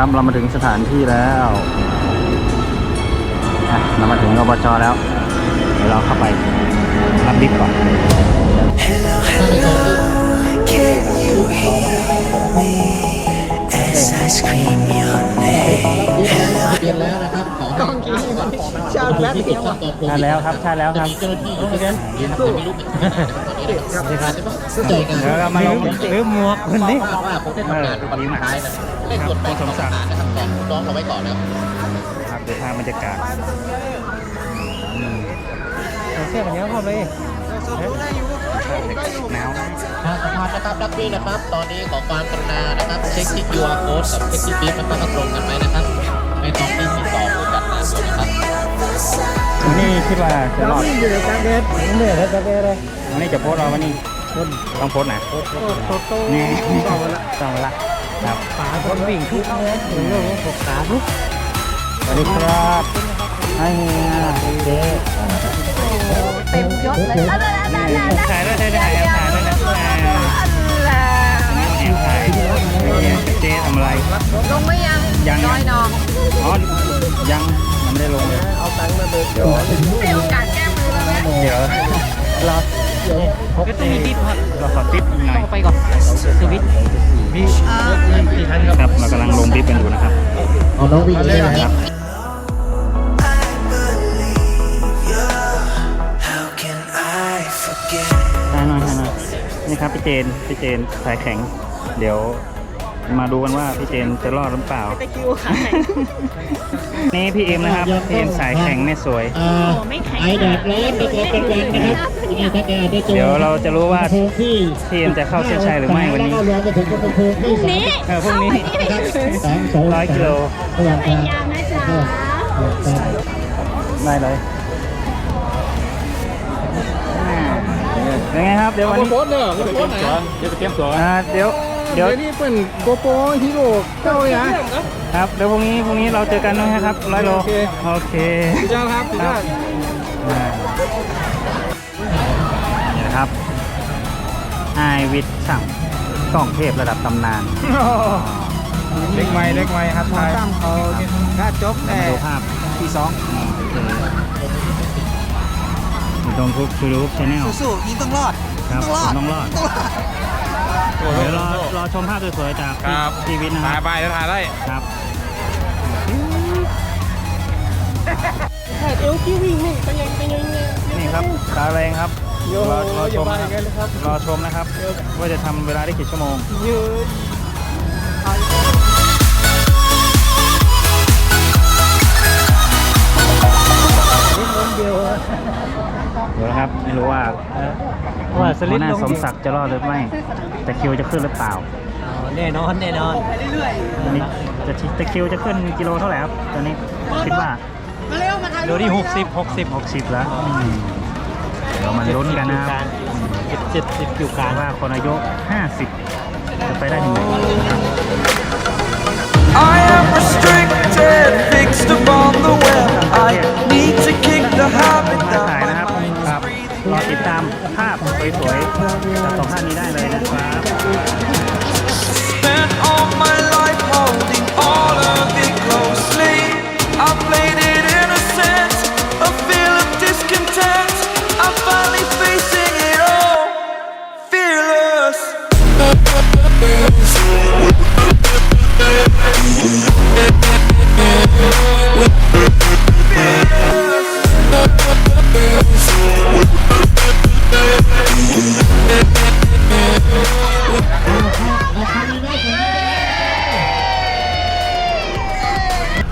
ครับ เรามาถึงสถานที่แล้วอะเรามาถึงอบจแล้ว เดี๋ยวเราเข้าไปรับบิ๊กก่อน Hello, hello, can you hear me as I scream your name? Hello, เปลี่ยนแล้วนะครับของกองกีชาแล้วที่ติดกับตัวโควิใช่ดแล้วครับใช่แล้วครับเจ้าหน้าที่อยู่ที่นั่นเรียนไม่รู้เป็นการเจอกันเดี๋ยวเรามาลองหรือหมวกคนนี้บอกว่าผมได้ทำงานวันสุดท้ายนะได้ส่วนแบ่งของทหารนะครับแต่น้องเอาไว้ก่อนนะครับครับเดี๋ยวทางบรรยากาศเสื้อกันเยอะเข้าเลยหนาวทางสะพานนะครับรับด้นะครับ ตอนนี้ขอความกรุณานะครับเช็คที่ QR code กับเช็คที่บิ๊กนะครับตรงกันไหมนะครับไม่ต้องรีบติดต่อผู้จัดงานด้วยนะครับนนี้คิดว่าจะรอดอยู่ในกางเดชเหนื่อยแล้วจะไปอะไร วันนี้จะโพสต์เราวันนี้ต้องโพสต์ไหนโตโตนี่ต่อมาละต้องละครับป่าคนวิ่งทุกเนื้อถึงเรื่องของปกขาทุกสวัสดีครับให้เฮียเจ๊เต็มยศเลยอะได้ได้ได้ได้ถ่ายด้วยถ่ายด้วยถ่ายด้วยนะแอบถ่ายเจ๊ทำอะไรลงไม่ยังยังน้อยนองอ๋อยังยังไม่ได้ลงเลยเอาตังค์มาเบิกเดี๋ยวให้โอกาสแก้มือแล้วไหมเดี๋ยวรอ หกตีติ๊บเราขอติ๊บหน่อยไปก่อนสวิตมีมีทันครับเรากำลังลงบิ๊บกันอยู่นะครับเอาน้องวิ่งเลยนะครับได้หน่อยถ่ายหน่อยนี่ครับพี่เจนพี่เจนสายแข็ง เดี๋ยว มาดูกันว่าพี่เจนจะรอดหรือเปล่า ตะคิวค่ะ นี่พี่เอ็มนะครับพี่เอ็มสายแข็งไม่สวย อ่าไอแดดร้อนในตัวเป็นวันนะครับที่นี่ถ้าแกได้เจอเดี๋ยวเราจะรู้ว่า โพงที่พี่เอ็มจะเข้าเส้นชัยหรือไม่วันนี้ แล้วก็รวมไปถึงกระโพงที่สามนี้เออพรุ่งนี้สามสองร้อยกิโล ระหว่างพทางยายามนะจ๊ะได้เลยเป็นไงครับ เดี๋ยววันนี้ โพสเลยโพสไหน เดี๋ยวไปเตรียมตัวอ่าเดี๋ยว เดี๋ยวเดี๋ยวนี้เป็นโกโปรฮีโร่เจ้าอย่างครับเดี๋ยวพรุ่งนี้พรุ่งนี้เราเจอกันนะครับร้อยโลโอเคโอเคพี่จ้าครับพี่จ้าอ่านี่นะครับไอวิทย์สั่งกล้องเทพระดับตำนานเล็กไม้เล็กไม้ครับทายตั้มเขาถ้าจบมาแต่ดูภาพที่สองอยู่ตรงทุกทูรูปชาแนลสู้ๆยิงต้องรอดครับผมต้องรอด เดี๋ยวรอรอชมภาพสวยๆจากพี่พี่วิทย์นะคถ่ายรับไปแล้วถ่ายได้ครับ เอวกิ้ววิ่งนี่เป็นยังเป็นยังไงนี่ครับตาแรงครับโยรอรออชย่ามมานะอย่างคนั้รับนนะครับรอชมนะครับ ว่าจะทำเวลาได้กี่ชั่วโมงยืน เดี๋ยวนะครับไม่รู้ว่าว่าสหัลิวปหน้าลงสมศักดิ์จะรอดหรือไม่แต่คิวจะขึ้นหรือเปล่าแน่นอนแน่นอนตอนนี้จะจะคิวจะขึ้นกิโลเท่าไหร่ครับตอนนี้คิดว่าโดยที่หกสิบหกสิบ60แล้วอืมเดี๋ยวมาลุ้นกันนะครับเจ็ดเจ็ดสิบอยู่กลางว่าคนอายุ50จะไปได้ถึงไหน I am restricted, fixed upon the web. I need to kick the habit มา that ถ่าย my นะครับ mind ครับรอติดตามภาพสวยๆจากสองท่านนี้ได้เลยนะครับ spent all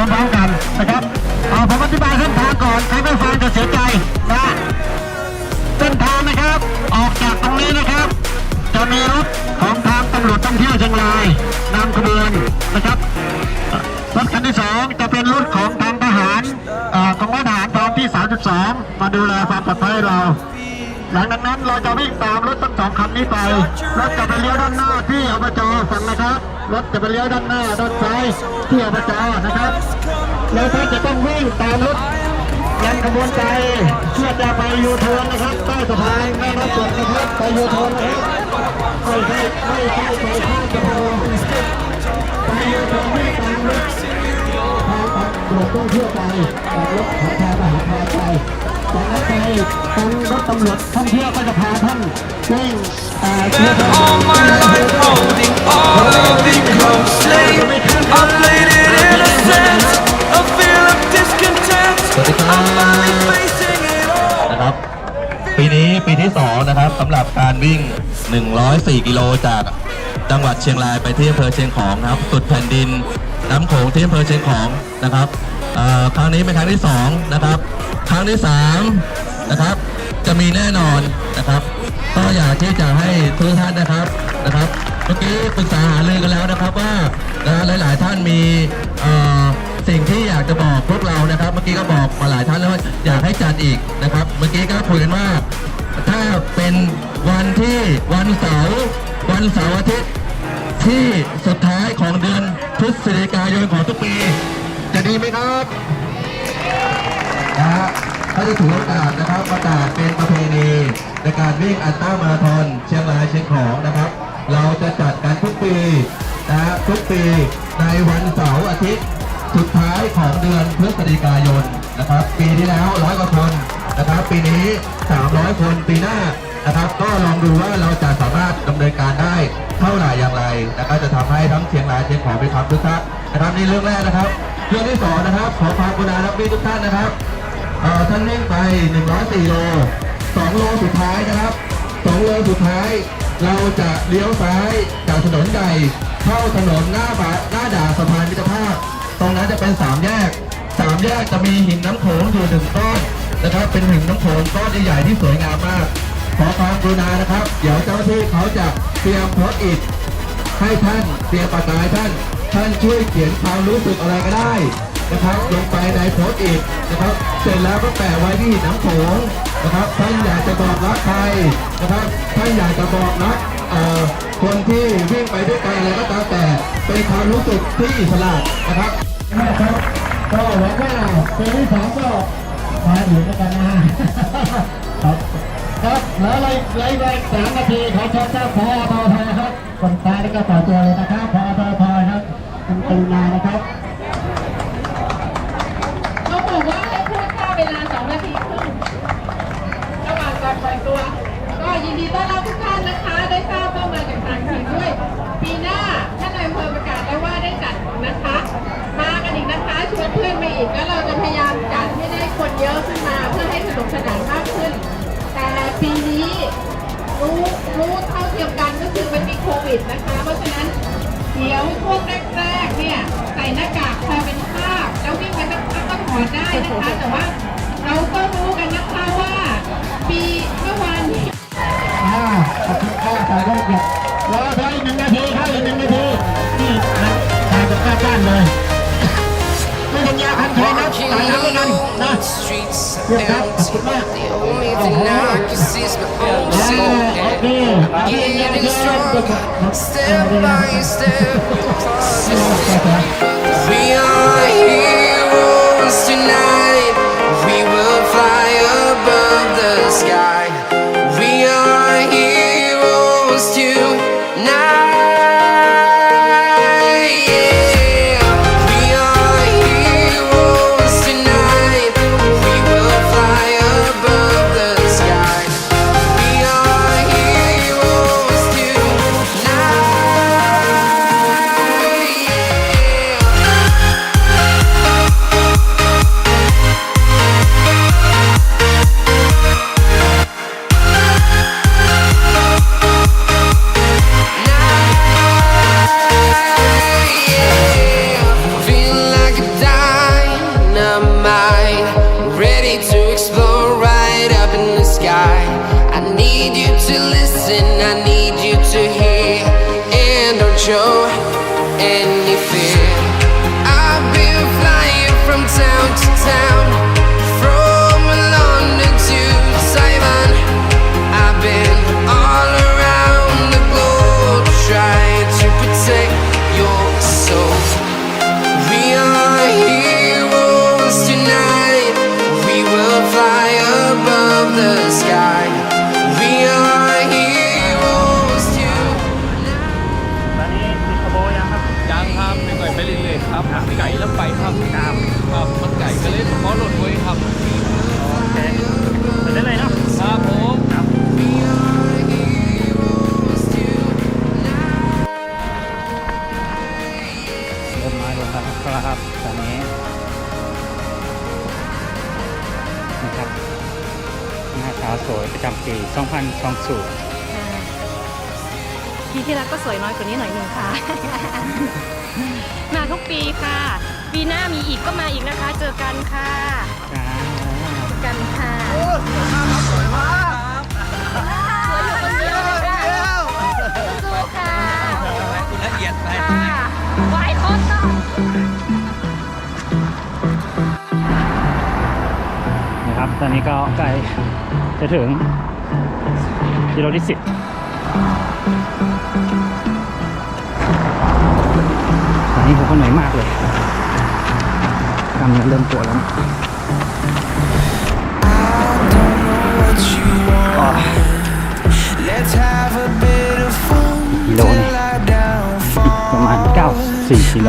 ร้อมๆกันนะครับเอาผมอธิบายเส้นทางก่อนใครไม่ฟังจะเสียใจนะเส้นทางนะครับ ออกจากตรงนี้นะครับ จะมีรถของทางตำรวจท่องเที่ยวเชียงรายนำขบวนนะครับรถคันที่สองจะเป็นรถของทางทหารอของร้อยทหารกองที่ 32 มาดูแลความปลอดภัยเรา หลังจากนั้นเราจะวิ่งตามรถทั้งสองคันนี้ไป รถจะไปเลี้ยวด้านหน้าที่อบจฟังนะครับ รถจะไปเลี้ยวด้านหน้าด้านซ้ายที่อบจนะครับแล้วท่านจะต้องวิ่งตามรถยังขบวนใจเพื่อจะไปยูเทิร์นนะครับใต้สะพานแม่น้ำสดนะครับไปยูเทิร์นนะครับไม่ใช่ไม่ใช่ไปข้ามสะพานไปยูเทิร์นวิ่งตามรทางตำรวจต้องเที่ยวไปจากรถของทางมหาภัยไป จากนั้นไปทางรถตำรวจท่องเที่ยวก็จะพาท่านเร่งเอ่อเที่ยว Spent all my life holding all of it closely. I played it innocent, a feel of discontent. I'm finally facing it all. นะครับ ปีนี้ปีที่ 2 นะครับสำหรับการวิ่ง 104 กิโลจากจังหวัดเชียงรายไปที่อำเภอเชียงของนะครับ สุดแผ่นดินน้ำโขงที่อำเภอเชียงของนะครับเอ่อครั้งนี้เป็นครั้งที่ 2 นะครับ ครั้งที่3นะครับ จะมีแน่นอนนะครับก็อยากที่จะให้ทุกท่านนะครับนะครับ เมื่อกี้ปรึกษาหารือกันแล้วนะครับว่านะหลาย ๆ ท่านมีสิ่งที่อยากจะบอกพวกเรานะครับ เมื่อกี้ก็บอกมาหลายท่านแล้วว่าอยากให้จัดอีกนะครับ เมื่อกี้ก็คุยกันว่าถ้าเป็นวันที่วันเสาร์วันเสาร์อาทิตย์ที่สุดท้ายของเดือนพฤศจิกายนของทุกปี จะดีไหมครับ นะฮะเขาจะถือโอกาสนะครับประกาศเป็นประเพณีในการวิ่งอัลต้ามาราธอนเชียงรายเชียงของนะครับ เราจะจัดกันทุกปีนะฮะทุกปีในวันเสาร์อาทิตย์สุดท้ายของเดือนพฤศจิกายนนะครับ ปีที่แล้วร้อยกว่าคนนะครับ ปีนี้ 300 คนปีหน้านะครับ ก็ลองดูว่าเราจะสามารถดำเนินการได้เท่าไหร่อย่างไรนะครับจะทำให้ทั้งเชียงรายเชียงของเป็นความคึกคักนะครับนี่เรื่องแรกนะครับ เรื่องที่สองนะครับขอความกรุณานักวิ่ทุกท่านนะครับ ท่านวิ่งไป 104โล2โลสุดท้ายนะครับ2โลสุดท้าย เราจะเลี้ยวซ้ายจากถนนใหญ่เข้าถนนหน้าบาหน้าด่านสะพานมิตรภาพ ตรงนั้นจะเป็นสามแยกสามแยกจะมีหินน้ำโขงอยู่หนึ่งก้อนนะครับ เป็นหินน้ำโขงก้อนใหญ่ๆที่สวยงามมาก ขอความกรุณานะครับ เดี๋ยวเจ้าหน้าที่เขาจะเตรียมโพสต์อิฐให้ท่านเตรียมปากกาให้ท่าน ท่านช่วยเขียนความรู้สึกอะไรก็ได้นะครับ ลงไปในโพสต์อิฐนะครับ เสร็จแล้วก็แปะไว้ที่หินน้ำโขงนะครับ ท่านอยากจะบอกรักใครนะครับ ท่านอยากจะบอกรักเอ่อคนที่วิ่งไปด้วยกันอะไรก็ตามแต่ เป็นความรู้สึกที่อิสระนะครับนะครับก็หวังว่าปีที่สองก็มาอยู่ด้วยกันนะครับครับแล้วเลยเลยเลยสามนาทีขอเชิญเจ้าพอทอทอครับคนตายแล้วก็ต่อตัวเลยนะครับพอทอท อครับคุณกรุณานะครับ Getting stronger, step by step. We are heroes tonight. เริ่มน้อยลงแล้วครับตอนนี้นะครับหน้าสาวสวยประจำปี2020ปีที่แล้วก็สวยน้อยกว่านี้หน่อยหนึ่งค่ะ มาทุกปีค่ะ ปีหน้ามีอีกก็มาอีกนะคะ เจอกันค่ะเจอกันค่ะสวยมากสวยอยู่คนเดียวคนเดียสู้ค่ะละเอียดไป ตอนนี้ก็ใกล้จะถึงกิโลที่สิบตอนนี้ผมก็เหนื่อยมากเลยกล้ามเนื้อเริ่มปวดแล้วนะ what you want. Let's have a bit of fun กิโลนี่ till I downfall. ประมาณ 94กิโล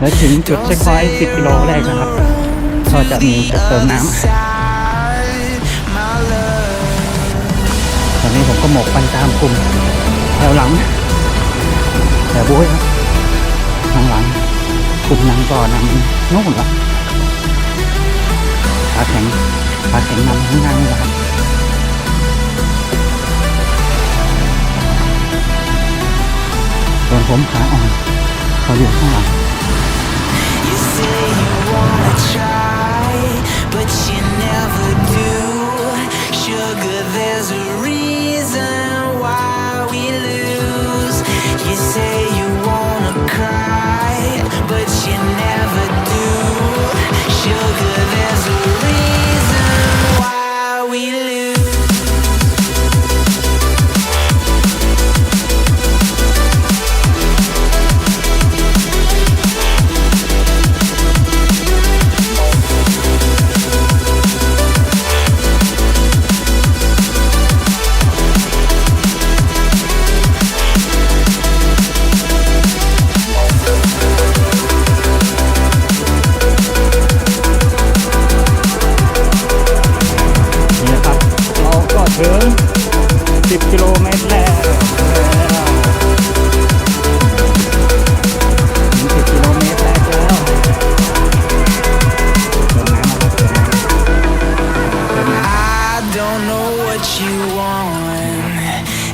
แล้วถึงจุดเช็คพอยต์10กิโลแรกนะครับ ก็จะมีจุดเติมน้ำตอนนี้ผมก็หมกไปตามกลุ่มแถวหลังแถวบุ้ยครับทางหลังกลุ่มนางก่อนนำนู่นละขาแข็งขาแข็งนำข้างหน้านี่แหละครับส่วนผมขาอ่อนเขาอยู่ข้างหลัง wanna try,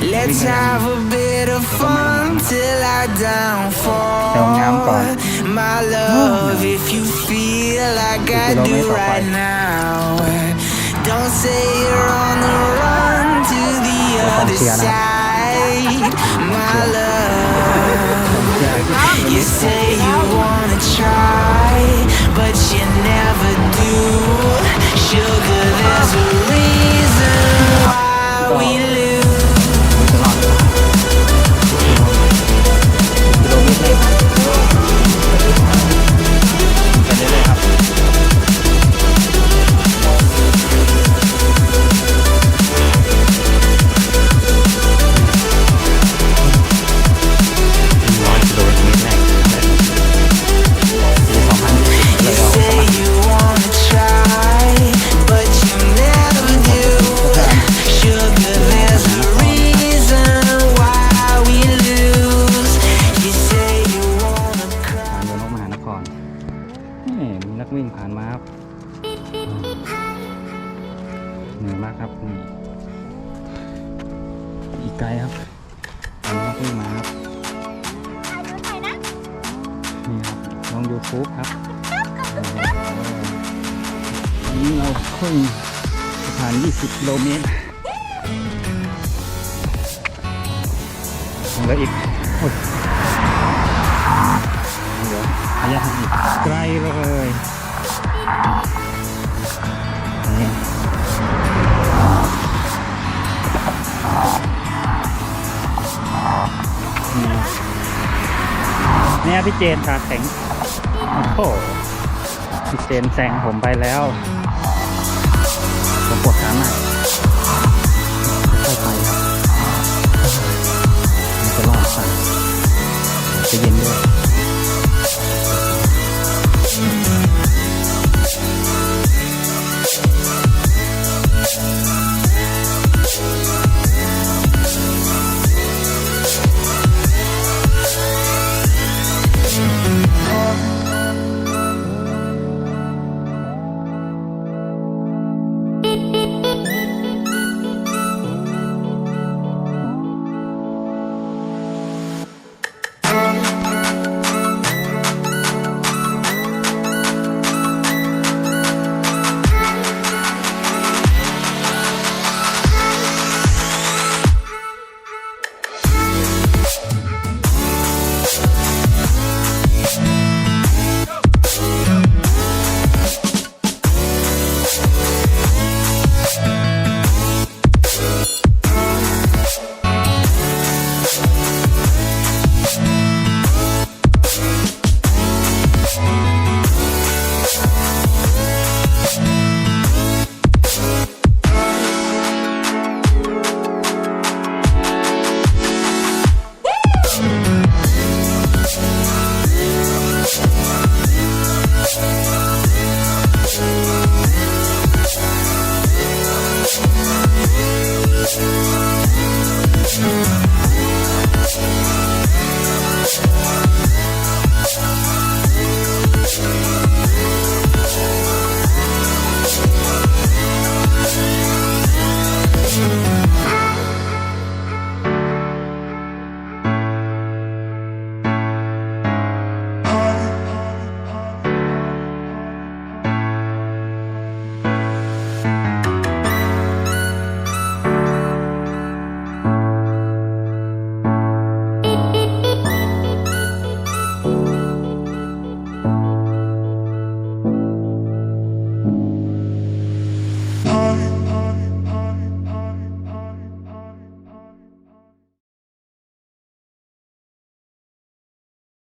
Let's have a bit of fun till I downfall. My love, if you feel like I do right now, eh, don't say you're on the run to the other side. My love, you say you wanna try, but you never do. Sugar, there's a reason why we lose. วิ่งผ่านมาครับเหนื่อยมากครับนี่อีกไกลครับมีนักวิ่งมาครับนี่ครับลองยูทูบครับโอ้โหนี่เราขึ้นผ่าน 20กิโลเมตรเหลืออีกโอ้ยเดี๋ยวระยะทางอีกไกลเลยนี่นี่ เนี่ยพี่เจนขาแข็ง โอ้โหพี่เจนแซงผมไปแล้ว ผมปวดขามากค่อยๆไปครับมันจะรอดไปจะเย็นด้วย